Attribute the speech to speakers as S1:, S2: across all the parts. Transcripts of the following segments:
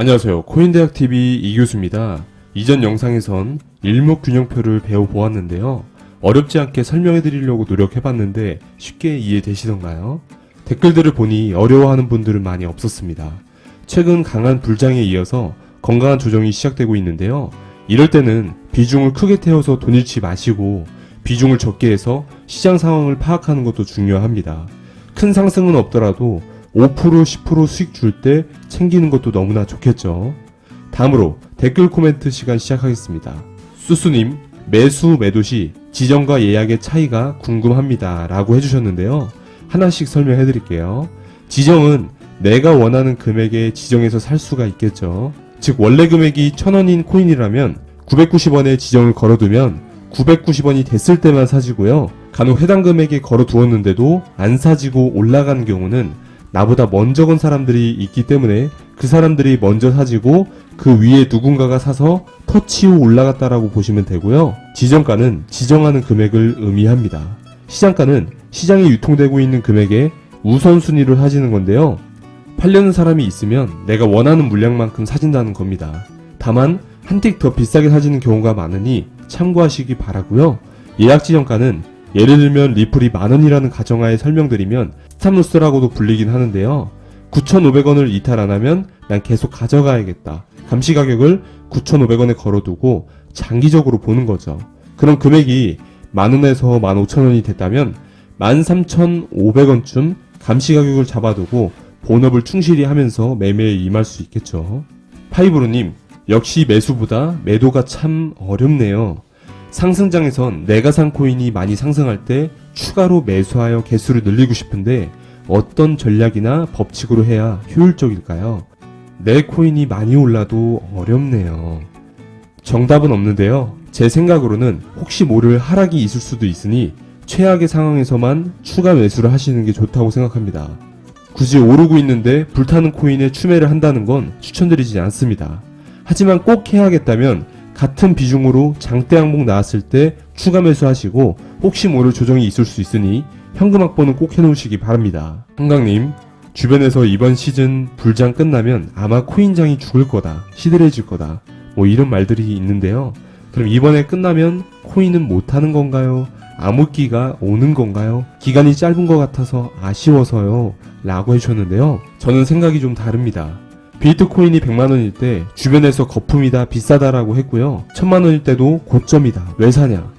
S1: 안녕하세요. 코인대학TV 이교수입니다. 이전 영상에선 일목균형표를 배워보았는데요. 어렵지 않게 설명해 드리려고 노력해 봤는데 쉽게 이해되시던가요? 댓글들을 보니 어려워하는 분들은 많이 없었습니다. 최근 강한 불장에 이어서 건강한 조정이 시작되고 있는데요. 이럴 때는 비중을 크게 태워서 돈 잃지 마시고 비중을 적게 해서 시장 상황을 파악하는 것도 중요합니다. 큰 상승은 없더라도 5% 10% 수익 줄 때 챙기는 것도 너무나 좋겠죠. 다음으로 댓글 코멘트 시간 시작하겠습니다. 수수님, 매수 매도 시 지정과 예약의 차이가 궁금합니다. 라고 해주셨는데요. 하나씩 설명해 드릴게요. 지정은 내가 원하는 금액에 지정해서 살 수가 있겠죠. 즉, 원래 금액이 1000원인 코인이라면 990원에 지정을 걸어두면 990원이 됐을 때만 사지고요. 간혹 해당 금액에 걸어두었는데도 안 사지고 올라가는 경우는 나보다 먼저 건 사람들이 있기 때문에 그 사람들이 먼저 사지고 그 위에 누군가가 사서 터치 후 올라갔다라고 보시면 되고요. 지정가는 지정하는 금액을 의미합니다. 시장가는 시장에 유통되고 있는 금액에 우선순위를 사지는 건데요. 팔려는 사람이 있으면 내가 원하는 물량만큼 사진다는 겁니다. 다만 한 틱 더 비싸게 사지는 경우가 많으니 참고하시기 바라고요. 예약 지정가는 예를 들면 리플이 만원이라는 가정하에 설명드리면 스탑로스라고도 불리긴 하는데요. 9,500원을 이탈 안 하면 난 계속 가져가야겠다. 감시 가격을 9,500원에 걸어두고 장기적으로 보는 거죠. 그럼 금액이 만원에서 15,000원이 됐다면 13,500원쯤 감시 가격을 잡아두고 본업을 충실히 하면서 매매에 임할 수 있겠죠. 파이브로님, 역시 매수보다 매도가 참 어렵네요. 상승장에선 내가 산 코인이 많이 상승할 때 추가로 매수하여 개수를 늘리고 싶은데 어떤 전략이나 법칙으로 해야 효율적일까요? 내 코인이 많이 올라도 어렵네요. 정답은 없는데요. 제 생각으로는 혹시 모를 하락이 있을 수도 있으니 최악의 상황에서만 추가 매수를 하시는 게 좋다고 생각합니다. 굳이 오르고 있는데 불타는 코인에 추매를 한다는 건 추천드리지 않습니다. 하지만 꼭 해야겠다면 같은 비중으로 장대 항목 나왔을 때 추가 매수하시고 혹시 모를 조정이 있을 수 있으니 현금 확보는 꼭 해놓으시기 바랍니다. 한강님, 주변에서 이번 시즌 불장 끝나면 아마 코인장이 죽을 거다, 시들해질 거다, 뭐 이런 말들이 있는데요. 그럼 이번에 끝나면 코인은 못하는 건가요? 암흑기가 오는 건가요? 기간이 짧은 것 같아서 아쉬워서요. 라고 해주셨는데요. 저는 생각이 좀 다릅니다. 비트코인이 100만원일 때 주변에서 거품이다 비싸다라고 했고요. 1000만원일 때도 고점이다 왜 사냐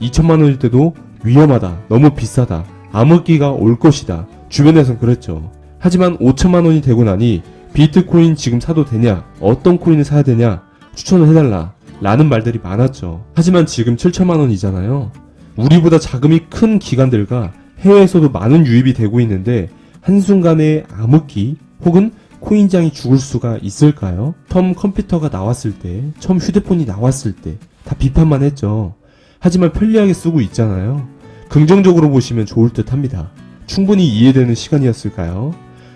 S1: 2천만원일 때도 위험하다 너무 비싸다 암흑기가 올 것이다 주변에선 그랬죠. 하지만 5천만원이 되고 나니 비트코인 지금 사도 되냐 어떤 코인을 사야 되냐 추천을 해달라 라는 말들이 많았죠. 하지만 지금 7천만원이잖아요. 우리보다 자금이 큰 기관들과 해외에서도 많은 유입이 되고 있는데 한순간에 암흑기 혹은 코인장이 죽을 수가 있을까요? 처음 컴퓨터가 나왔을 때, 처음 휴대폰이 나왔을 때, 다 비판만 했죠. 하지만 편리하게 쓰고 있잖아요. 긍정적으로 보시면 좋을 듯 합니다. 충분히 이해되는 시간이었을까요?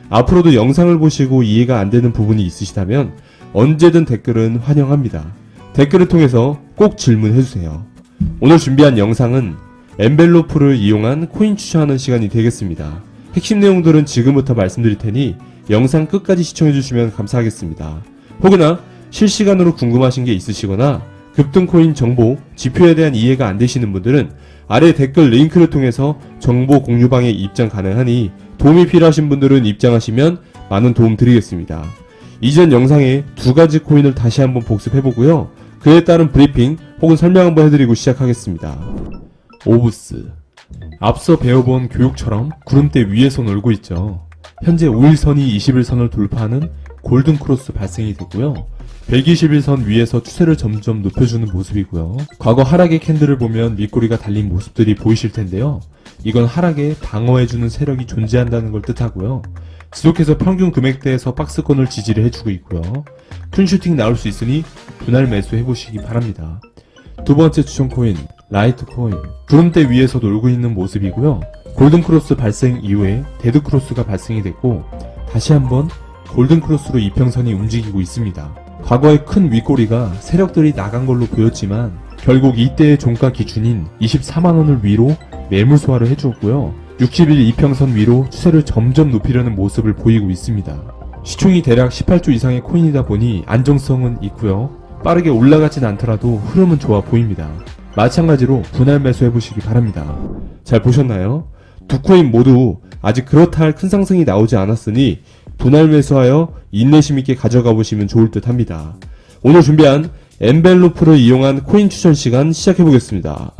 S1: 앞으로도 영상을 보시고 이해가 안 되는 부분이 있으시다면 언제든 댓글은 환영합니다. 댓글을 통해서 꼭 질문해주세요. 오늘 준비한 영상은 엔벨로프를 이용한 코인 추천하는 시간이 되겠습니다. 핵심 내용들은 지금부터 말씀드릴 테니 영상 끝까지 시청해주시면 감사하겠습니다. 혹여나 실시간으로 궁금하신 게 있으시거나 급등코인 정보, 지표에 대한 이해가 안 되시는 분들은 아래 댓글 링크를 통해서 정보 공유방에 입장 가능하니 도움이 필요하신 분들은 입장하시면 많은 도움 드리겠습니다. 이전 영상에 두 가지 코인을 다시 한번 복습해보고요. 그에 따른 브리핑 혹은 설명 한번 해드리고 시작하겠습니다. 오브스. 앞서 배워본 교육처럼 구름대 위에서 놀고 있죠. 현재 5일선이 21선을 돌파하는 골든 크로스 발생이 되고요. 121선 위에서 추세를 점점 높여주는 모습이고요. 과거 하락의 캔들을 보면 밑꼬리가 달린 모습들이 보이실 텐데요. 이건 하락에 방어해주는 세력이 존재한다는 걸 뜻하고요. 지속해서 평균 금액대에서 박스권을 지지를 해주고 있고요. 큰 슈팅 나올 수 있으니 분할 매수해보시기 바랍니다. 두 번째 추천 코인, 라이트 코인. 구름대 위에서 놀고 있는 모습이고요. 골든 크로스 발생 이후에 데드 크로스가 발생이 됐고, 다시 한번 골든 크로스로 이평선이 움직이고 있습니다. 과거의 큰 윗꼬리가 세력들이 나간 걸로 보였지만, 결국 이때의 종가 기준인 24만원을 위로 매물 소화를 해주었고요. 60일 이평선 위로 추세를 점점 높이려는 모습을 보이고 있습니다. 시총이 대략 18조 이상의 코인이다 보니 안정성은 있고요. 빠르게 올라가진 않더라도 흐름은 좋아 보입니다. 마찬가지로 분할 매수해 보시기 바랍니다. 잘 보셨나요? 두 코인 모두 아직 그렇다 할 큰 상승이 나오지 않았으니 분할 매수하여 인내심 있게 가져가 보시면 좋을 듯 합니다. 오늘 준비한 엔벨로프를 이용한 코인 추천 시간 시작해 보겠습니다.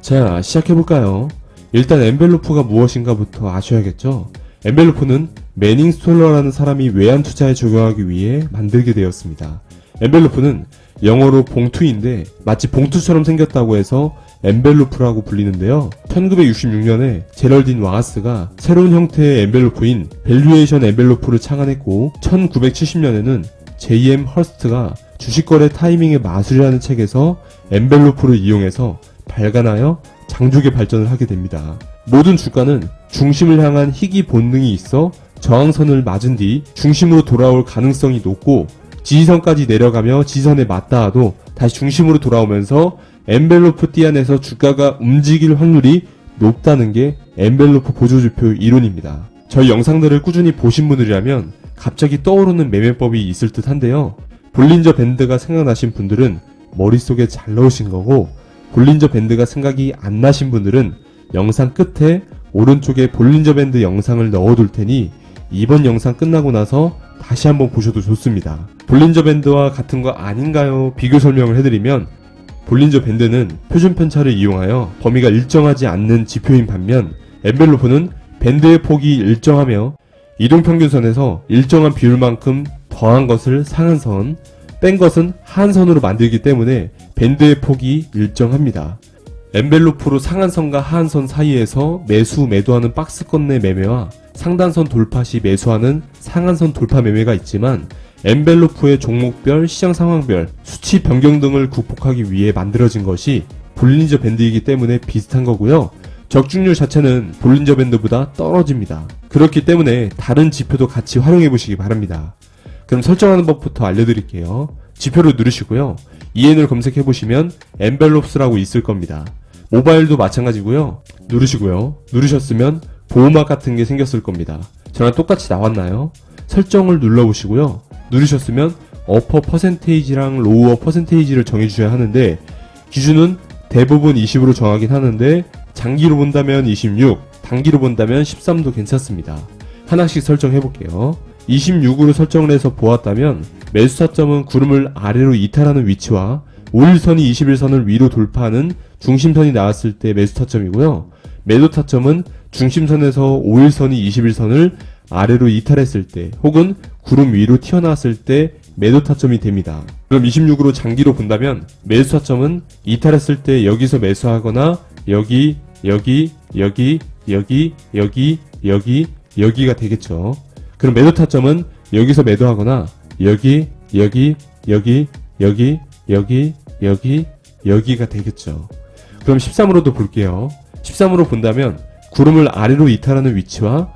S1: 자, 시작해 볼까요? 일단 엔벨로프가 무엇인가부터 아셔야겠죠? 엔벨로프는 매닝 스톨러라는 사람이 외환 투자에 적용하기 위해 만들게 되었습니다. 엔벨로프는 영어로 봉투인데 마치 봉투처럼 생겼다고 해서 엔벨로프라고 불리는데요. 1966년에 제럴딘 와가스가 새로운 형태의 엔벨로프인 밸류에이션 엔벨로프를 창안했고 1970년에는 J.M. 헐스트가 주식거래 타이밍의 마술이라는 책에서 엔벨로프를 이용해서 발간하여 장족의 발전을 하게 됩니다. 모든 주가는 중심을 향한 희귀 본능이 있어 저항선을 맞은 뒤 중심으로 돌아올 가능성이 높고 지지선까지 내려가며 지선에 맞닿아도 다시 중심으로 돌아오면서 엔벨로프 띠 안에서 주가가 움직일 확률이 높다는 게 엔벨로프 보조지표 이론입니다. 저희 영상들을 꾸준히 보신 분들이라면 갑자기 떠오르는 매매법이 있을 듯 한데요. 볼린저 밴드가 생각나신 분들은 머릿속에 잘 넣으신 거고 볼린저 밴드가 생각이 안 나신 분들은 영상 끝에 오른쪽에 볼린저 밴드 영상을 넣어둘 테니 이번 영상 끝나고 나서 다시 한번 보셔도 좋습니다. 볼린저 밴드와 같은 거 아닌가요? 비교 설명을 해드리면 볼린저 밴드는 표준 편차를 이용하여 범위가 일정하지 않는 지표인 반면 엔벨로프는 밴드의 폭이 일정하며 이동 평균선에서 일정한 비율만큼 더한 것을 상한선, 뺀 것은 하한선으로 만들기 때문에 밴드의 폭이 일정합니다. 엔벨로프로 상한선과 하한선 사이에서 매수 매도하는 박스권 내 매매와 상단선 돌파 시 매수하는 상한선 돌파 매매가 있지만 엔벨로프의 종목별, 시장 상황별, 수치 변경 등을 극복하기 위해 만들어진 것이 볼린저 밴드이기 때문에 비슷한 거고요. 적중률 자체는 볼린저 밴드보다 떨어집니다. 그렇기 때문에 다른 지표도 같이 활용해 보시기 바랍니다. 그럼 설정하는 법부터 알려드릴게요. 지표를 누르시고요. EN을 검색해 보시면 엔벨롭스라고 있을 겁니다. 모바일도 마찬가지고요. 누르시고요. 누르셨으면 보호막 같은 게 생겼을 겁니다. 저랑 똑같이 나왔나요? 설정을 눌러보시고요. 누르셨으면 어퍼 퍼센테이지랑 로우어 퍼센테이지를 정해주셔야 하는데 기준은 대부분 20으로 정하긴 하는데 장기로 본다면 26, 단기로 본다면 13도 괜찮습니다. 하나씩 설정해 볼게요. 26으로 설정을 해서 보았다면 매수 타점은 구름을 아래로 이탈하는 위치와 5일선이 21선을 위로 돌파하는 중심선이 나왔을 때 매수 타점이고요. 매도 타점은 중심선에서 5일선이 21선을 아래로 이탈했을 때 혹은 구름 위로 튀어나왔을 때 매도 타점이 됩니다. 그럼 26으로 장기로 본다면 매수 타점은 이탈했을 때 여기서 매수하거나 여기, 여기, 여기, 여기, 여기, 여기, 여기가 되겠죠. 그럼 매도 타점은 여기서 매도하거나 여기, 여기, 여기, 여기, 여기, 여기, 여기가 되겠죠. 그럼 13으로도 볼게요. 13으로 본다면 구름을 아래로 이탈하는 위치와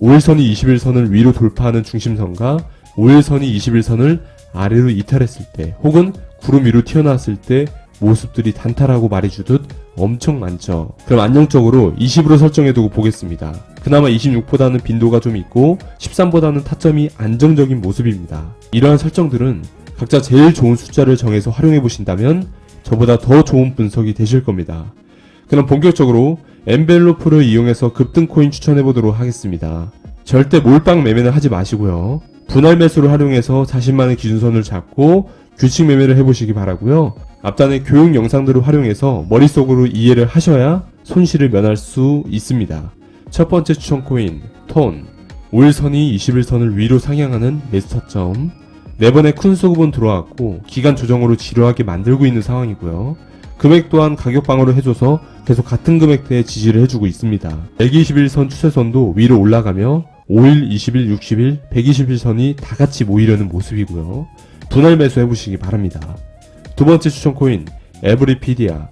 S1: 5일선이 21선을 위로 돌파하는 중심선과 5일선이 21선을 아래로 이탈했을 때 혹은 구름 위로 튀어나왔을 때 모습들이 단타라고 말해주듯 엄청 많죠. 그럼 안정적으로 20으로 설정해두고 보겠습니다. 그나마 26보다는 빈도가 좀 있고 13보다는 타점이 안정적인 모습입니다. 이러한 설정들은 각자 제일 좋은 숫자를 정해서 활용해 보신다면 저보다 더 좋은 분석이 되실 겁니다. 그럼 본격적으로 엔벨로프를 이용해서 급등 코인 추천해 보도록 하겠습니다. 절대 몰빵 매매는 하지 마시고요. 분할 매수를 활용해서 자신만의 기준선을 잡고 규칙 매매를 해보시기 바라고요. 앞단의 교육 영상들을 활용해서 머릿속으로 이해를 하셔야 손실을 면할 수 있습니다. 첫 번째 추천 코인 톤 5일선이 21선을 위로 상향하는 매수 타점 네 번의 큰 수급은 들어왔고 기간 조정으로 지루하게 만들고 있는 상황이고요. 금액 또한 가격 방어를 해줘서 계속 같은 금액대에 지지를 해주고 있습니다. 121선 추세선도 위로 올라가며 5일, 20일, 60일, 121선이 다 같이 모이려는 모습이고요. 분할 매수 해보시기 바랍니다. 두 번째 추천 코인 에브리피디아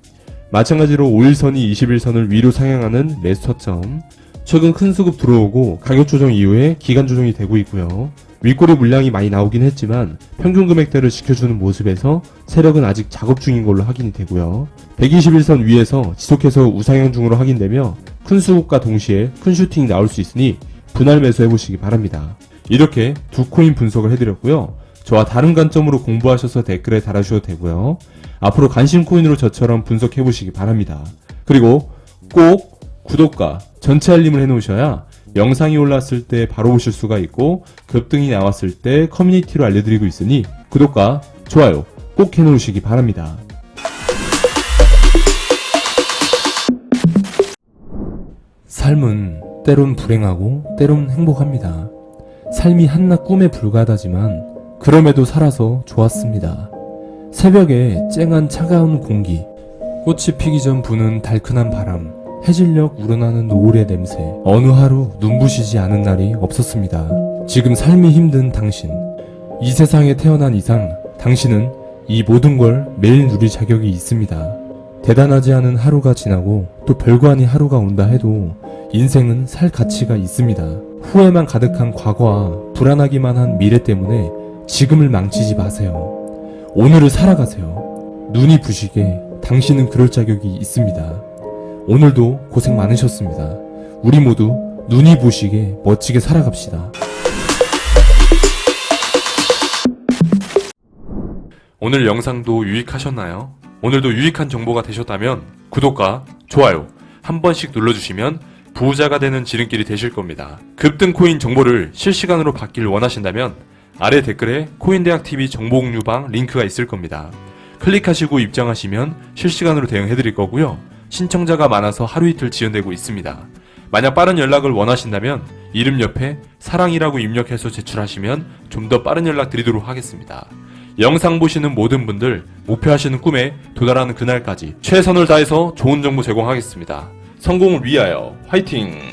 S1: 마찬가지로 5일선이 21선을 위로 상향하는 매수 타점 최근 큰 수급 들어오고 가격 조정 이후에 기간 조정이 되고 있고요. 윗꼬리 물량이 많이 나오긴 했지만 평균 금액대를 지켜주는 모습에서 세력은 아직 작업 중인 걸로 확인이 되고요. 121선 위에서 지속해서 우상향 중으로 확인되며 큰 수급과 동시에 큰 슈팅이 나올 수 있으니 분할 매수해 보시기 바랍니다. 이렇게 두 코인 분석을 해드렸고요. 저와 다른 관점으로 공부하셔서 댓글에 달아주셔도 되고요. 앞으로 관심 코인으로 저처럼 분석해 보시기 바랍니다. 그리고 꼭 구독과 전체 알림을 해놓으셔야 영상이 올랐을 때 바로 보실 수가 있고 급등이 나왔을 때 커뮤니티로 알려드리고 있으니 구독과 좋아요 꼭 해놓으시기 바랍니다. 삶은 때론 불행하고 때론 행복합니다. 삶이 한낱 꿈에 불과하다지만 그럼에도 살아서 좋았습니다. 새벽에 쨍한 차가운 공기, 꽃이 피기 전 부는 달큰한 바람, 해질녘 우러나는 노을의 냄새, 어느 하루 눈부시지 않은 날이 없었습니다. 지금 삶이 힘든 당신, 이 세상에 태어난 이상 당신은 이 모든 걸 매일 누릴 자격이 있습니다. 대단하지 않은 하루가 지나고 또 별거 아닌 하루가 온다 해도 인생은 살 가치가 있습니다. 후회만 가득한 과거와 불안하기만 한 미래 때문에 지금을 망치지 마세요. 오늘을 살아가세요. 눈이 부시게 당신은 그럴 자격이 있습니다. 오늘도 고생 많으셨습니다. 우리 모두 눈이 부시게 멋지게 살아갑시다. 오늘 영상도 유익하셨나요? 오늘도 유익한 정보가 되셨다면 구독과 좋아요 한 번씩 눌러주시면 부자가 되는 지름길이 되실 겁니다. 급등 코인 정보를 실시간으로 받길 원하신다면 아래 댓글에 코인대학TV 정보공유방 링크가 있을 겁니다. 클릭하시고 입장하시면 실시간으로 대응해드릴 거고요. 신청자가 많아서 하루 이틀 지연되고 있습니다. 만약 빠른 연락을 원하신다면 이름 옆에 사랑이라고 입력해서 제출하시면 좀 더 빠른 연락 드리도록 하겠습니다. 영상 보시는 모든 분들 목표하시는 꿈에 도달하는 그날까지 최선을 다해서 좋은 정보 제공하겠습니다. 성공을 위하여 화이팅!